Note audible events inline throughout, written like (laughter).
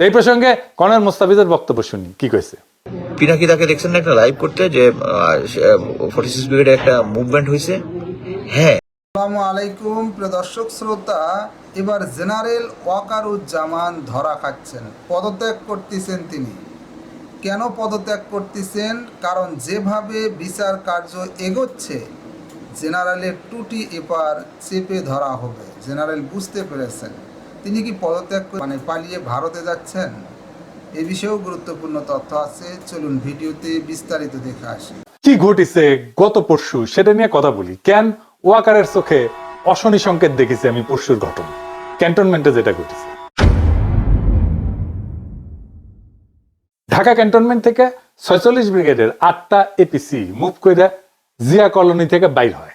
এই প্রসঙ্গে কর্নেল মোস্তাফিজের বক্তব্য শুনি। কি কইছে? পিনাকি তাকে দেখছেন না একটা লাইভ করতে যে ফর্টি সিক্স ব্রিগেডে একটা মুভমেন্ট হয়েছে হ্যাঁ। আসসালামু আলাইকুম প্রিয় দর্শক শ্রোতা এবার জেনারেল ওয়াকারুজ্জামান ধরা খাচ্ছেন। পদত্যাগ করতেছেন তিনি। কেন পদত্যাগ করতেছেন? কারণ যেভাবে বিচার কার্য এগোচ্ছে জেনারেলের টুটি এপার চেপে ধরা হবে। জেনারেল বুঝতে পেরেছেন। তিনি কি পদত্যাগ মানে পালিয়ে ভারতে যাচ্ছেন? এ বিষয়েও গুরুত্বপূর্ণ তথ্য আছে। চলুন ভিডিওতে বিস্তারিত দেখে আসি। কি ঘটিছে গত পরশু সেটা নিয়ে কথা বলি। কেন ওয়াকারের চোখে অশনি সংকেত দেখেছি আমি পরশুর ঘটনা? ক্যান্টনমেন্টে যেটা ঘটেছে। ঢাকা ক্যান্টনমেন্ট থেকে ছয়চল্লিশ ব্রিগেডের আটটা এপিসি মুভ করে জিয়া কলোনি থেকে বাইর হয়।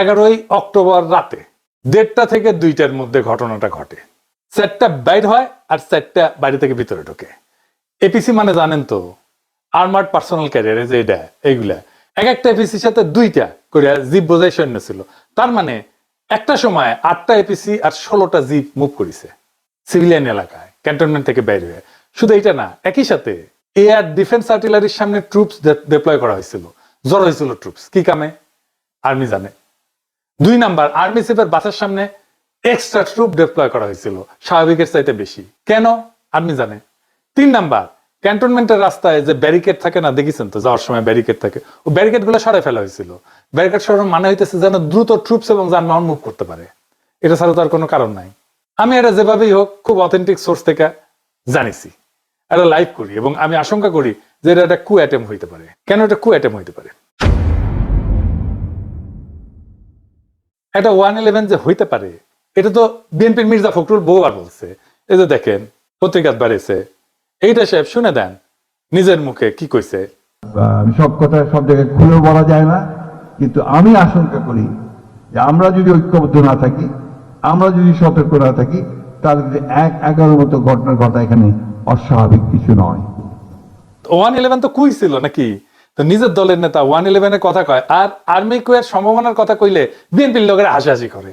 এগারোই অক্টোবর রাতে দেড়টা থেকে দুইটার মধ্যে ঘটনাটা ঘটে। চারটা বাইর হয় আর চারটা বাইরে থেকে ভিতরে ঢোকে। এপিসি মানে জানেন তো আর্মার্ড পার্সোনাল ক্যারিয়ারে যে এটা, এইগুলা। এক একটা এপিসির সাথে দুইটা করে জিপ বোঝাই সৈন্য ছিল। তার মানে একটা সময় আটটা এপিসি আর ষোলোটা জিপ মুভ করেছে সিভিলিয়ান এলাকায় ক্যান্টনমেন্ট থেকে বাইর হয়ে। শুধু এইটা না, একই সাথে এয়ার ডিফেন্স আর্টিলারির সামনে ট্রুপস ডিপ্লয় করা হয়েছিল। জড়ো হয়েছিল ট্রুপস কি কামে? আর্মি জানে। দুই নাম্বার আর্মি চিফের বাসের সামনে এক্সট্রা ট্রুপ ডিপ্লয় করা হয়েছিল, স্বাভাবিকের চাইতে বেশি। কেন? আর্মি জানে তিন নাম্বার, ক্যান্টনমেন্টের রাস্তায় যে ব্যারিকেড থাকে না, দেখেছেন তো, যাওয়ার সময় ব্যারিকেড থাকে ও ব্যারিকেডগুলো সরাই ফেলা হয়েছিল। ব্যারিকেড সরানোর মানে হইতেছে যেন দ্রুত ট্রুপস এবং যানবাহন মুভ করতে পারে। এটা ছাড়া তো আর কোনো কারণ নাই। আমি এটা যেভাবেই হোক, খুব অথেন্টিক সোর্স থেকে জানিছি। এটা লাইভ করি এবং আমি আশঙ্কা করি যে এটা একটা কু অ্যাটেম হইতে পারে। কেন এটা কু অ্যাটেম হইতে পারে? এটা ওয়ান ইলেভেন যে হইতে পারে এটা তো বিএনপির মির্জা ফখরুল বহুবার বলছে। এই যে দেখেন পত্রিকাত বাড়িছে এইটা সাহেব শুনে দেন নিজের মুখে কি কইছে? সব কথা সব জায়গায় খুলেও বলা যায় না কিন্তু আমি আশঙ্কা করি যে আমরা যদি ঐক্যবদ্ধ না থাকি আমরা যদি সতর্ক না থাকি তাহলে কিন্তু এক এগারোর মতো ঘটনা ঘটা এখানে অস্বাভাবিক কিছু নয়। ওয়ান ইলেভেন তো কুই ছিল নাকি? তো নিজের দলের নেতা ওয়ান ইলেভেনের কথা কয় আর আর্মি কুয়ের সম্ভাবনার কথা কইলে বিএনপির লোকেরা হাসাহাসি করে।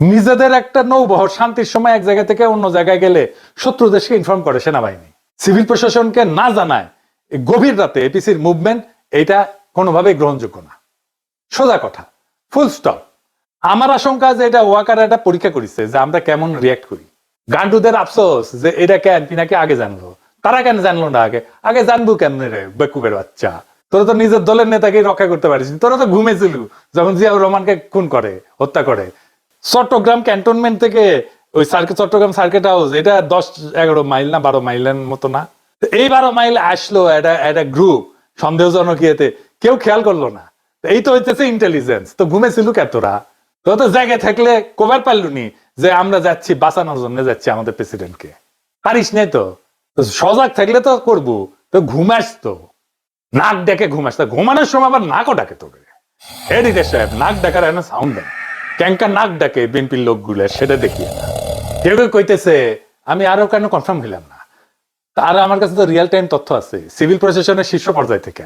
নিজেদের একটা নৌবহর শান্তির সময় এক জায়গা থেকে অন্য জায়গায় গেলে শত্রু দেশকে ইনফর্ম করে সেনাবাহিনী। সিভিল প্রশাসনকে না জানায় গভীর রাতে এপিসির মুভমেন্ট এইটা কোনোভাবেই গ্রহণযোগ্য না। সোজা কথা ফুল স্টপ আমার আশঙ্কা যে এটা ওয়াকার একটা পরীক্ষা করেছে যে আমরা কেমন রিয়াক্ট করি। গান্ডুদের আফসোস যে এটা কেন পিনাকে আগে জানলো? তারা কেন জানলো না আগে? আগে জানব কেন রে বেকুবের বাচ্চা? তোরা তো নিজের দলের নেতাকে রক্ষা করতে পারিস তোরা তো ঘুমেছিল। যখন জিয়াউর রহমানকে খুন করে, হত্যা করে চট্টগ্রাম ক্যান্টনমেন্ট থেকে ওই সার্কিট চট্টগ্রাম সার্কিট হাউস এটা দশ, এগারো মাইল না, বারো মাইলের মতো না। এই বারো মাইল আসলো একটা একটা গ্রুপ সন্দেহজনক ইয়েতে। কেউ খেয়াল করল না। এই তো হইতেছে ইন্টেলিজেন্স তো ঘুমেছিল কে তোরা তো তো জায়গায় থাকলে কবার পারলুনি যে আমরা যাচ্ছি, বাঁচানোর জন্য যাচ্ছি আমাদের প্রেসিডেন্টকে পারিস নাই তো? সজাগ থাকলে তো করব। তো ঘুমাস তো নাক ডেকে ঘুমাস তা ঘুমানোর সময় আবার নাকও ডাকে তোকে। এডিটর সাহেব, নাক ডাকার সাউন্ড দেন ক্যাঙ্কা নাক ডাকে বিএনপির লোকগুলো, সেটা দেখিয়ে না। কেউ কেউ কইতেছে, আমি আরও কেন কনফার্ম হইলাম না? আর আমার কাছে তো রিয়েল টাইম তথ্য আছে সিভিল প্রশাসনের শীর্ষ পর্যায় থেকে।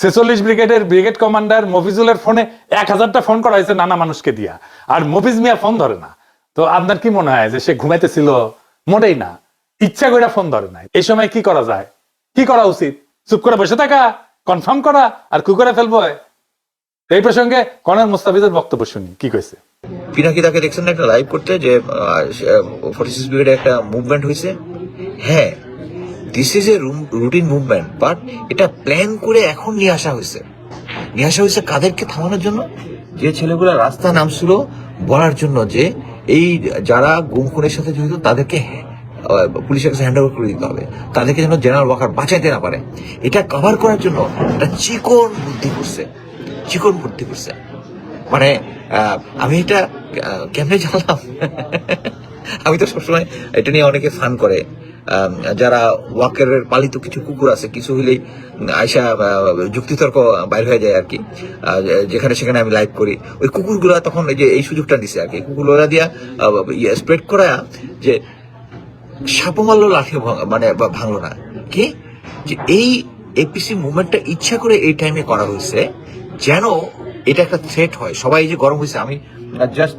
ছেচল্লিশ ব্রিগেডের ব্রিগেড কমান্ডার মফিজুলের ফোনে এক হাজারটা ফোন করা হয়েছে নানা মানুষকে দিয়া, আর মফিজ মিয়া ফোন ধরে না। তো আপনার কি মনে হয় যে সে ঘুমাইতেছিল? মোটেই না। ইচ্ছা করে ফোন ধরে না এই সময় কি করা যায়? কি করা উচিত? চুপ করে বসে থাকা কনফার্ম করা, আর কি করে ফেলব? এই প্রসঙ্গে কর্নেল মুস্তাফিজের বক্তব্য শুনি, কি কইছে? পিনাকি তাকে দেখছেন না একটা লাইভ করতে যে ফর্টি সিক্স ব্রিগেডে একটা মুভমেন্ট হয়েছে। হ্যাঁ this is a routine movement but এটা প্ল্যান করে এখন নিয়ে আসা হয়েছে। নিয়ে আসা হয়েছে কাদেরকে থামানোর জন্য? যে ছেলেগুলো রাস্তা নামছিল বলার জন্য যে, এই যারা গুম খুনের সাথে জড়িত তাদেরকে পুলিশের কাছে হ্যান্ড করে দিতে হবে। তাদেরকে যেন জেনারেল ওয়াকার বাঁচাইতে না পারে। এটা কভার করার জন্য একটা চিকন বুদ্ধি করছে। চিকন বুদ্ধি করছে। মানে আমি এটা কেমনে জানলাম? আমি তো সবসময় এটা নিয়ে অনেকে ফান করে। যারা ওয়াকের পালিত কিছু কুকুর আছে, কিছু হইলেই আয়সা যুক্তিতর্ক বাইর হয়ে যায় আর কি যেখানে সেখানে আমি লাইভ করি। ওই কুকুরগুলা তখন এই যে, এই সুযোগটা দিছে আর কি কুকুরগুলা দিয়া স্প্রেড করা যে সাপও মারলো লাঠি মানে ভাঙলো না। কি? যে এই এপিসি মুভমেন্টটা ইচ্ছা করে এই টাইমে করা হয়েছে যেন এটা একটা থ্রেট হয়। সবাই যে গরম হয়েছে, আমি জাস্ট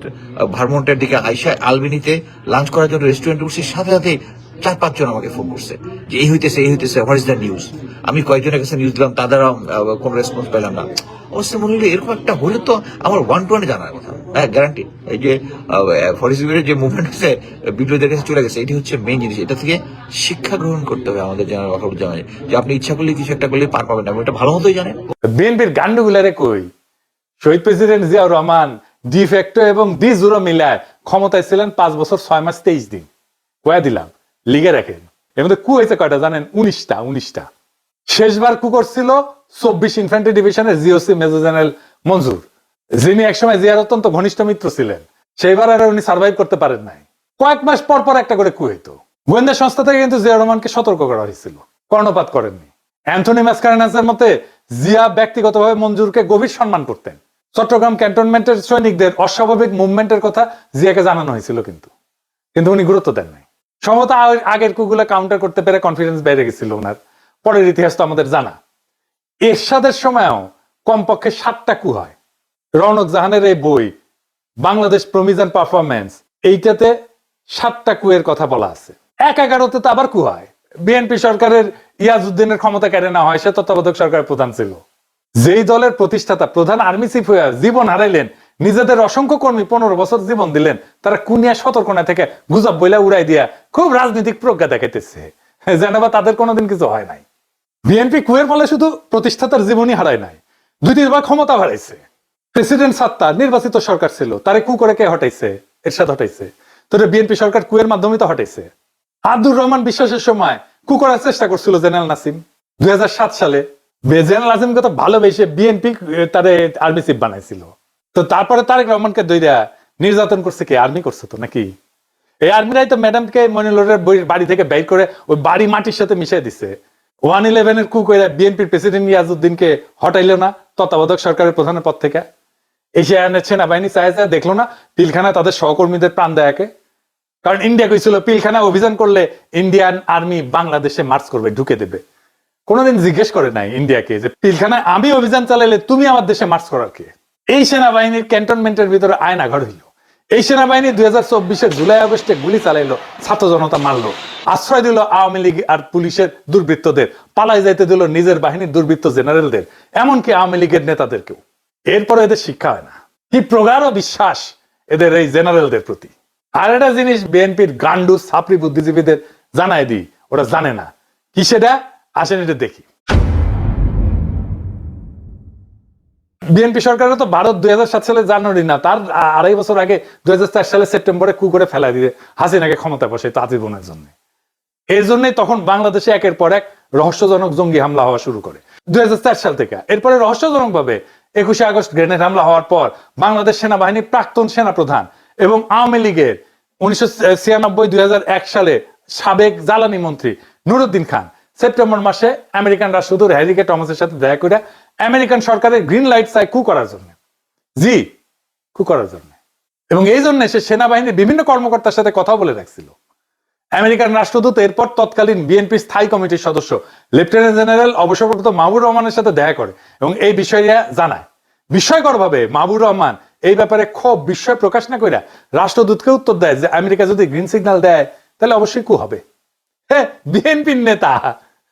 ভারমন্টের দিকে আইসা আলবিনিতে লাঞ্চ করার জন্য রেস্টুরেন্টে বসে সাথে সাথে চার পাঁচজন আমাকে ফোন করছে যে, এই হইতেছে এই হইতেছে হোয়াট ইজ দ্য নিউজ আমি কয়েকজনের কাছে নিউজ দিলাম তাদের কোনো রেসপন্স পেলাম না। অবশ্য মনে হলো এরকম একটা হলে তো আমার ওয়ান টু ওয়ানে জানার কথা। হ্যাঁ গ্যারান্টি এই যে ফরেস্টের যে মুভমেন্ট হচ্ছে বিপ্লবীদের কাছে চলে গেছে, এটি হচ্ছে মেইন জিনিস। এটা থেকে শিক্ষা গ্রহণ করতে হবে আমাদের জেনারেল ওয়াকারুজ্জামানের যে আপনি ইচ্ছা করলে কিছু একটা করলে পার পাবেন না এটা ভালো মতোই জানেন। বিএনপির গান্ডুগুলারে কই? শহীদ president Ziaur Rahman de facto এবং ডি জুরো মিলায় ক্ষমতায় ছিলেন পাঁচ বছর, ছয় মাস, তেইশ দিন। কয়া দিলাম, লিগে রাখেন। এর মধ্যে কু হয়েছে কয়টা জানেন? উনিশটা উনিশটা। শেষবার কু করছিল চব্বিশ ইনফ্যান্ট্রি ডিভিশনের জিওসি মেজর জেনারেল মঞ্জুর, যিনি একসময় জিয়ার অত্যন্ত ঘনিষ্ঠ মিত্র ছিলেন। সেইবার আর উনি সার্ভাইভ করতে পারেন নাই। কয়েক মাস পর পর একটা করে কু হইতো। গোয়েন্দা সংস্থা থেকে কিন্তু জিয়া রহমানকে সতর্ক করা হয়েছিল। কর্ণপাত করেননি। অ্যান্থনি ম্যাসকারেনাসের মতে, জিয়া ব্যক্তিগতভাবে মঞ্জুরকে গভীর সম্মান করতেন। চট্টগ্রাম ক্যান্টনমেন্টের সৈনিকদের অস্বাভাবিক মুভমেন্টের কথা জিয়াকে জানানো হয়েছিল কিন্তু। কিন্তু উনি গুরুত্ব দেন নাই। সম্ভবত আগের কুগুলা কাউন্টার করতে পেরে কনফিডেন্স বেড়ে গেছিল ওনার। পরের ইতিহাস তো আমাদের জানা। এরশাদের সময়ও কমপক্ষে সাতটা কু হয়। রৌনক জাহানের এই বই, বাংলাদেশ প্রমিজান পারফরমেন্স এইটাতে সাতটা কুয়ের কথা বলা আছে। এক এগারোতে তো আবার কু হয়। বিএনপি সরকারের ইয়াজউদ্দিনের ক্ষমতা কেড়ে নেওয়া হয়, সে তত্ত্বাবধায়ক সরকারের প্রধান ছিল। যেই দলের প্রতিষ্ঠাতা প্রধান আর্মি চিফ হয়ে জীবন হারাইলেন, নিজেদের অসংখ্য কর্মী পনেরো বছর জীবন দিলেন, তারা কুনিয়া সতর্কনা থেকে গুজব বইলা উড়াই দিয়া খুব রাজনৈতিক প্রজ্ঞা দেখাইতেছে। যেন বা তাদের কোনোদিন কিছু হয় নাই। বিএনপি কুয়ের ফলে শুধু প্রতিষ্ঠাতার জীবনই হারায় নাই দুই তিনবার ক্ষমতা হারাইছে। প্রেসিডেন্ট সাত্তার নির্বাচিত সরকার ছিল, তারে কু করে কে হটাইছে? এরশাদ হটাইছে। তোর বিএনপি সরকার কুয়ের মাধ্যমে তো হটাইছে। আব্দুর রহমান বিশ্বাসের সময় কু করার চেষ্টা করছিল জেনারেল নাসিম। দুই হাজার সাত সালে তো ভালোবেসে বিএনপি তারে আর্মি চিফ বানাইছিল। তো তারপরে তারেক রহমানকে নির্যাতন করছে কি? আর্মি করছে তো নাকি? এই আর্মিরাই তো ম্যাডামকে মনিলরের বাড়ি থেকে বের করে ওই বাড়ি মাটির সাথে মিশিয়ে দিছে। ওয়ান ইলেভেনের কু করে বিএনপির প্রেসিডেন্ট ইয়াজউদ্দিনকে হটাইলো না, তত্ত্বাবধায়ক সরকারের প্রধানের পদ থেকে। এশিয়ানের সেনাবাহিনী চায় দেখল না পিলখানা তাদের সহকর্মীদের প্রাণ দেয়াকে কারণ ইন্ডিয়া কইছিল পিলখানা অভিযান করলে ইন্ডিয়ান আর্মি বাংলাদেশে মার্চ করবে, ঢুকে দেবে। কোনোদিন জিজ্ঞেস করে নাই ইন্ডিয়াকে যে, পিলখানায় আমি অভিযান চালাইলে তুমি আমার দেশে মার্চ করার কে? এই সেনাবাহিনীর ক্যান্টনমেন্টের ভিতরে আয়না ঘর হইল। এই সেনাবাহিনী দুই হাজার চব্বিশের জুলাই আগস্টে গুলি চালাইলো, ছাত্র জনতা মারলো, আশ্রয় দিল আওয়ামী লীগ আর পুলিশের দুর্বৃত্তদের, পালাই যাইতে দিল নিজের বাহিনীর দুর্বৃত্ত জেনারেলদের, এমনকি আওয়ামী লীগের নেতাদেরকেও। এরপরে এদের শিক্ষা হয় না। কি প্রগাঢ় বিশ্বাস এদের এই জেনারেলদের প্রতি। আর একটা জিনিস বিএনপির গান্ডু ছাপড়ি বুদ্ধিজীবীদের জানাই দিই, ওরা জানে না। কি সেটা আসেন এটা দেখি। বিএনপি সরকারও তো ভারত দুই সালে জানুয়ারি না, তার আড়াই বছর আগে দুই সালে সেপ্টেম্বরে কু করে ফেলা দিয়ে হাসিনাকে ক্ষমতা বসে তাজিবনের জন্য। এই জন্যই তখন বাংলাদেশে একের পর এক রহস্যজনক জঙ্গি হামলা হওয়া শুরু করে। দুই হাজার চার সাল থেকে। এরপরে রহস্যজনক ভাবে একুশে আগস্ট গ্রেনেড হামলা হওয়ার পর বাংলাদেশ সেনাবাহিনী প্রাক্তন সেনাপ্রধান এবং আওয়ামী লীগের উনিশশো ছিয়ানব্বই দুই সালে সাবেক জ্বালানি মন্ত্রী নুরুদ্দিন খান সেপ্টেম্বর মাসে আমেরিকান রাষ্ট্রদূত হ্যারিকে টমাসের সাথে দেখা করে আমেরিকান সরকারের গ্রিন লাইট চাই কু করার জন্য। জি, কু করার জন্য। এবং এই জন্য সে সেনাবাহিনীর বিভিন্ন কর্মকর্তার সাথে কথা বলে রাখছিল। আমেরিকান রাষ্ট্রদূত এরপর তৎকালীন বিএনপি স্থায়ী কমিটির সদস্য, লেফটেন্যান্ট জেনারেল অবসরপ্রাপ্ত মাহবুর রহমানের সাথে দেখা করে এবং এই বিষয়টা জানায়। বিস্ময়করভাবে মাহবুর রহমান এই ব্যাপারে খুব বিস্ময় প্রকাশ না করে রাষ্ট্রদূতকে উত্তর দেয় যে আমেরিকা যদি গ্রিন সিগন্যাল দেয়, তাহলে অবশ্যই কু হবে। হ্যাঁ বিএনপির নেতা!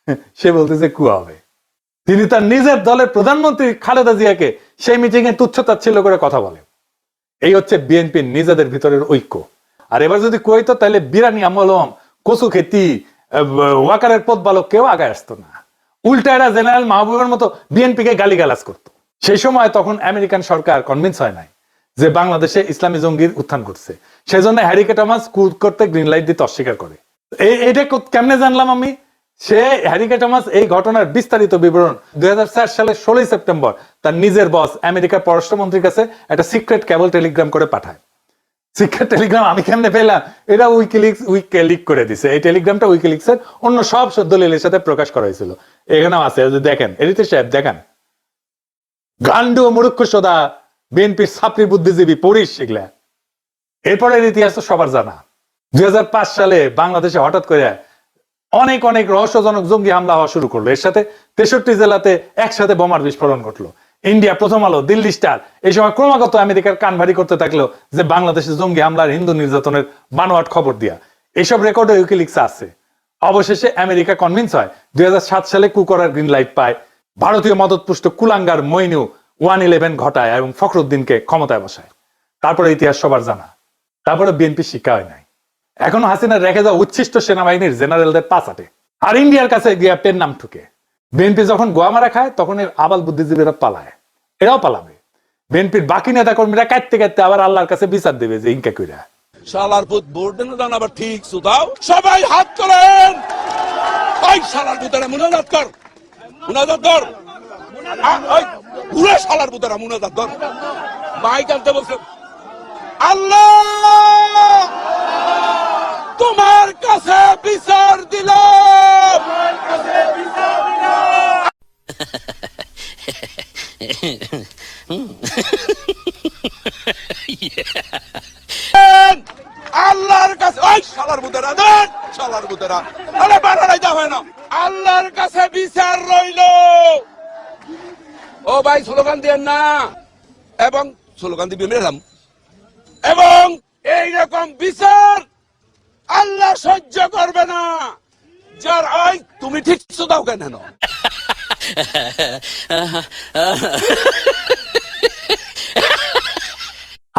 (laughs) সে বলতেছে, কু হবে? তিনি তার নিজের দলের প্রধানমন্ত্রী খালেদা জিয়াকে সেই মিটিং এ তুচ্ছতাচ্ছিল্য করে কথা বলে এই হচ্ছে বিএনপির নিজেদের ভিতরের ঐক্য। আর এবার যদি কইতো তাহলে বিরানি আমলম কচু খেতি ওয়াকারের পথ বালক কেউ আগায় আসতো না। উল্টা এরা জেনারেল মাহবুবের মতো বিএনপিকে গালিগালাজ করতো। সেই সময় তখন আমেরিকান সরকার কনভিন্স হয় নাই যে বাংলাদেশে ইসলামী জঙ্গির উত্থান ঘটছে। সেজন্য হ্যারিকে টমাস কুট করতে গ্রিন লাইট দিতে অস্বীকার করে। এইটা কেমনে জানলাম আমি? সে হ্যারিকে টমাস এই ঘটনার বিস্তারিত বিবরণ দুই সালের ষোলোই সেপ্টেম্বর তার নিজের বস আমেরিকার পররাষ্ট্রমন্ত্রীর কাছে একটা সিক্রেট কেবল টেলিগ্রাম করে পাঠায়। সিক্রেট টেলিগ্রাম আমি কেমনে পেলাম? এটা উইকিলিক্স উইকে লিক করে দিছে। এই টেলিগ্রামটা অন্য সব সাথে প্রকাশ করা হয়েছিল। এখানেও আছে দেখেন এডিতে সাহেব দেখেন। গান্ডু, মুরুক্ষ সদা, বিএনপির ছাত্রী, বুদ্ধিজীবী পড়িস এগুলা। এরপরের ইতিহাস তো সবার জানা। দুই হাজার পাঁচ সালে বাংলাদেশে হঠাৎ করে অনেক অনেক রহস্যজনক জঙ্গি হামলা হওয়া শুরু করল। এর সাথে তেষট্টি জেলাতে একসাথে বোমার বিস্ফোরণ ঘটলো। ইন্ডিয়া প্রথম আলো, দিল্লি স্টার। এই সময় ক্রমাগত আমেরিকার কান ভারী করতে থাকল যে বাংলাদেশে জঙ্গি হামলার হিন্দু নির্যাতনের বানোয়াট খবর দিয়া এইসব রেকর্ডে উইকিলিক্স আছে। অবশেষে আমেরিকা কনভিন্স হয়, দুই হাজার সাত সালে কুকরার গ্রিন লাইট পায়। ভারতীয় মদতপুষ্ট কুলাঙ্গার মইনু ওয়ান ইলেভেন ঘটায় এবং ফখরুদ্দিনকে ক্ষমতায় বসায়। তারপরে ইতিহাস সবার জানা। তারপরে বিএনপি শিক্ষা হয় নাই। এখনও হাসিনা রেখে যাওয়া উচ্ছিষ্ট সেনাবাহিনীর জেনারেলদের পাশাটে আর ইন্ডিয়ার কাছে গিয়া পেন নাম ঠুকে। বিএনপি যখন গোয়া মারা খায়, তখন আবাল বুদ্ধিজীবীরা পালায়। এরাও পালাবে। বিএনপির বাকি নেতা কর্মীরা কাটতে কাটতে আবার আল্লাহর কাছে বিচার দেবে যে ইনকা কইরা। শালার ভূত বোর্ডে না, দান আবার ঠিক সবাই হাত তোলেন। ওই শালার ভূতেরা মুনাজাত কর। মুনাজাত কর। ওই পুরো শালার মুনাজাত কর। মাইক আনতে বলছে, আল্লাহ! তোমার কাছে বিচার দিলাম। (laughs) আল্লাহর কাছে ওই শালার ভূতেরা দেন শালার ভূতেরা। আরে বাড়াই যাবে না। আল্লাহর কাছে বিচার রইল। ও ভাই স্লোগান দিয়েন না। এবং স্লোগান দিবি মেলাম এবং এই রকম বিচার আল্লাহ সহ্য করবে না। যার ওই তুমি ঠিক দাও কেন?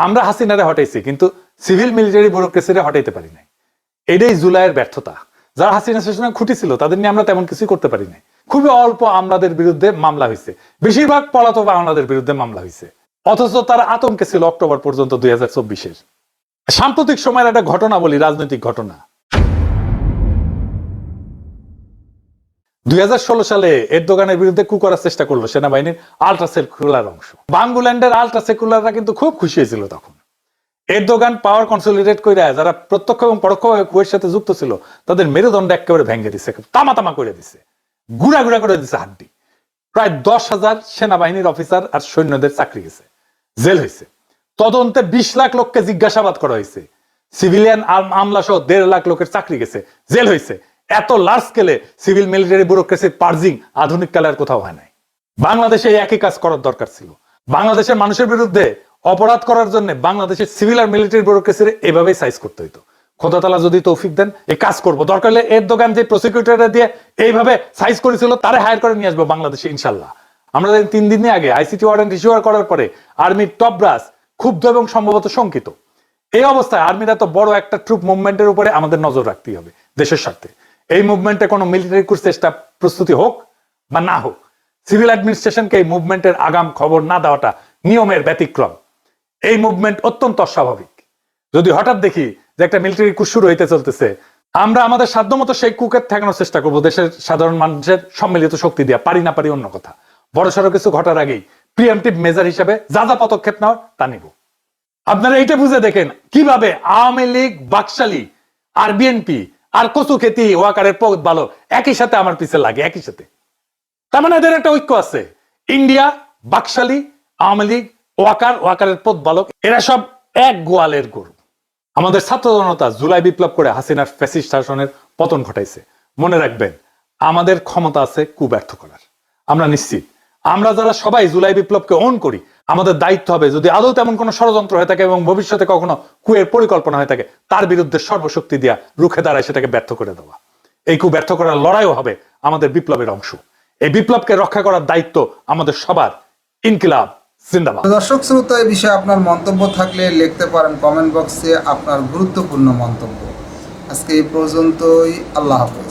আমরা হাসিনারে হটাইছি, কিন্তু সিভিল মিলিটারি ব্যুরোক্রেসিরে হটাইতে পারি নাই। এটাই জুলাইয়ের ব্যর্থতা। যারা হাসিনা সেশনে খুঁটি ছিল তাদের নিয়ে আমরা তেমন কিছুই করতে পারি নাই। খুবই অল্প আমলাদের বিরুদ্ধে মামলা হয়েছে। বেশিরভাগ পলাতক আমলাদের বিরুদ্ধে মামলা হয়েছে। অথচ তারা আতঙ্কে ছিল অক্টোবর পর্যন্ত দুই হাজার চব্বিশের। সাম্প্রতিক সময়ের একটা ঘটনা বলি, রাজনৈতিক ঘটনা। দুই সালে এরদোগানের বিরুদ্ধে কু করার চেষ্টা করল সেনাবাহিনীর আল্ট্রা সেকুলার অংশ। বাঙ্গুল্যান্ডের আল্ট্রা সেকুলাররা কিন্তু খুব খুশি হয়েছিল তখন। এরদোগান পাওয়ার কনসলিডেট করে যারা প্রত্যক্ষ এবং পরোক্ষভাবে কুয়ের সাথে যুক্ত ছিল, তাদের মেরুদণ্ড একেবারে ভেঙে দিছে তামা তামা করে দিছে, গুড়া গুড়া করে দিছে হাড্ডি। প্রায় দশ হাজার সেনাবাহিনীর অফিসার আর সৈন্যদের চাকরি গেছে, জেল হয়েছে তদন্তে বিশ লাখ লোককে জিজ্ঞাসাবাদ করা হয়েছে। সিভিলিয়ান আমলা সহ দেড় লাখ লোকের চাকরি গেছে, জেল হয়েছে। এত লার্জ স্কেলে সিভিল মিলিটারি ব্যুরোক্রেসির পার্জিং আধুনিক কালে আর কোথাও হয় নাই। বাংলাদেশে একই কাজ করার দরকার ছিল। বাংলাদেশের মানুষের বিরুদ্ধে অপরাধ করার জন্য বাংলাদেশের সিভিল আর মিলিটারি ব্যুরোক্রেসির এভাবেই সাইজ করতে হইতো। খোদা তালা যদি তৌফিক দেন এই কাজ করব। দরকার হলে এর দোকান যে প্রসিকিউটররা দিয়ে এইভাবে সাইজ করেছিল, তারা হায়ার করে নিয়ে আসব বাংলাদেশে ইনশাল্লাহ। আমরা তিন দিন আগে আইসিটি ওয়ারেন্ট ইস্যুয়ার করার পরে আর্মির টপ ব্রাস ক্ষুব্ধ এবং সম্ভবত শঙ্কিত। এই অবস্থায় আর্মির এত বড় একটা ট্রুপ মুভমেন্টের উপরে আমাদের নজর রাখতেই হবে, দেশের স্বার্থে। এই মুভমেন্টে কোনো মিলিটারি কোর্স চেষ্টা প্রস্তুতি হোক বা না হোক সিভিল অ্যাডমিনিস্ট্রেশনকে এই মুভমেন্টের আগাম খবর না দেওয়াটা নিয়মের ব্যতিক্রম। এই মুভমেন্ট অত্যন্ত অস্বাভাবিক। যদি হঠাৎ দেখি যে একটা মিলিটারি কুশ শুরু হইতে চলতেছে, আমরা আমাদের সাধ্যমতো সেই কুকের ঠেকানোর চেষ্টা করব, দেশের সাধারণ মানুষের সম্মিলিত শক্তি দিয়া, পারি না পারি অন্য কথা। বড় সড়ো কিছু ঘটার আগেই প্রিএমটিভ মেজার হিসেবে যা যা পদক্ষেপ নেওয়ার তা নিব। আপনারা এইটা বুঝে দেখেন কীভাবে আওয়ামী লীগ, বাকশালী, আর বিএনপি আর কচু খেতি ওয়াকারের পদ ভালো একই সাথে আমার পিছে লাগে, একই সাথে। তার মানে এদের একটা ঐক্য আছে। ইন্ডিয়া, বাকশালী, আওয়ামী লীগ, ওয়াকার, ওয়াকারের পথ বালক, এরা সব এক গোয়ালের গরু। আমাদের ছাত্র জনতা জুলাই বিপ্লব করে হাসিনার ফ্যাসিস্ট শাসনের পতন ঘটাইছে। মনে রাখবেন, আমাদের ক্ষমতা আছে কুব্যর্থ করার। আমরা নিশ্চিত আমরা যারা সবাই জুলাই বিপ্লবকে অন করি, আমাদের দায়িত্ব হবে যদি আদৌ তেমন কোনো ষড়যন্ত্র হয়ে থাকে এবং ভবিষ্যতে কখনো কুয়ের পরিকল্পনা হয়ে থাকে, তার বিরুদ্ধে সর্বশক্তি দিয়া রুখে দাঁড়ায় সেটাকে ব্যর্থ করে দেওয়া। এই কু ব্যর্থ করার লড়াইও হবে আমাদের বিপ্লবের অংশ। এই বিপ্লবকে রক্ষা করার দায়িত্ব আমাদের সবার। ইনকিলাব, জিন্দাবাদ। দর্শক শ্রোতা, এই বিষয়ে আপনার মন্তব্য থাকলে লিখতে পারেন কমেন্ট বক্সে আপনার গুরুত্বপূর্ণ মন্তব্য। আজকে এই পর্যন্তই, আল্লাহ হাফেজ।